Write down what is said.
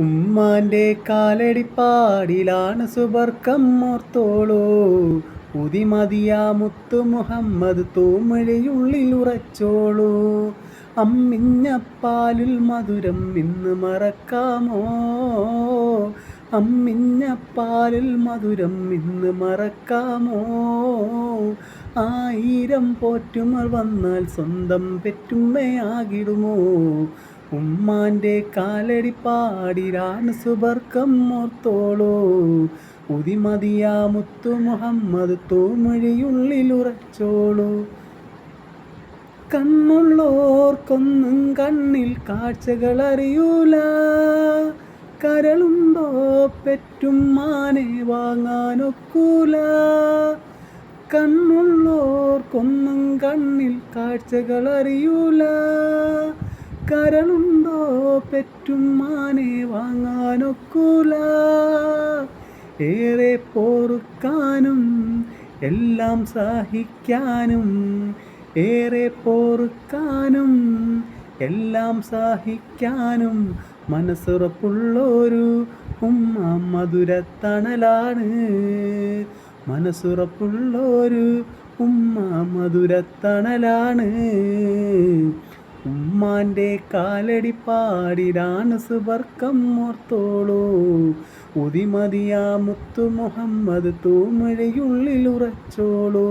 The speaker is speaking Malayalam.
ഉമ്മാന്റെ കാലടിപ്പാടിലാണ് സുബർക്കം ഓർത്തോളൂ. ഉതിമതിയാ മുത്തു മുഹമ്മദ് തൂമഴയുള്ളിൽ ഉറച്ചോളൂ. അമ്മിഞ്ഞപ്പാലിൽ മധുരം ഇന്ന് മറക്കാമോ? അമ്മിഞ്ഞപ്പാലിൽ മധുരം ഇന്ന് മറക്കാമോ? ആയിരം പോറ്റുമർ വന്നാൽ സ്വന്തം പെറ്റുമ്മയാകിടുമോ ഉമ്മാന്റെ കാലടി പാടിരാണ് സുബർക്കം ഓർത്തോളൂ. ഉതിമതിയാ മുത്തു മുഹമ്മദ് തോമഴിയുള്ളിൽ ഉറച്ചോളൂ. കണ്ണുള്ളോർക്കൊന്നും കണ്ണിൽ കാഴ്ചകൾ അറിയൂല. കരളുണ്ടോ പെറ്റും മാനെ വാങ്ങാനൊക്കൂല. കണ്ണുള്ളോർക്കൊന്നും കണ്ണിൽ കാഴ്ചകൾ അറിയൂല. കരളുണ്ടോ? പെറ്റും മാനെ വാങ്ങാനൊക്കൂല. ഏറെ പോറുക്കാനും എല്ലാം സഹിക്കാനും ഏറെ പോറുക്കാനും എല്ലാം സഹിക്കാനും മനസ്സുറപ്പുള്ളൊരു ഉമ്മ മധുര മധുരത്തണലാണ്. മനസ്സുറപ്പുള്ളൊരു ഉമ്മ മധുരത്തണലാണ്. ഉമ്മാന്റെ കാലടി പാടിടാണ് സുബർക്കം ഓർത്തോളൂ. ഉതിമതിയാ മുത്തു മുഹമ്മദ് തൂമഴയുള്ളിൽ ഉറച്ചോളൂ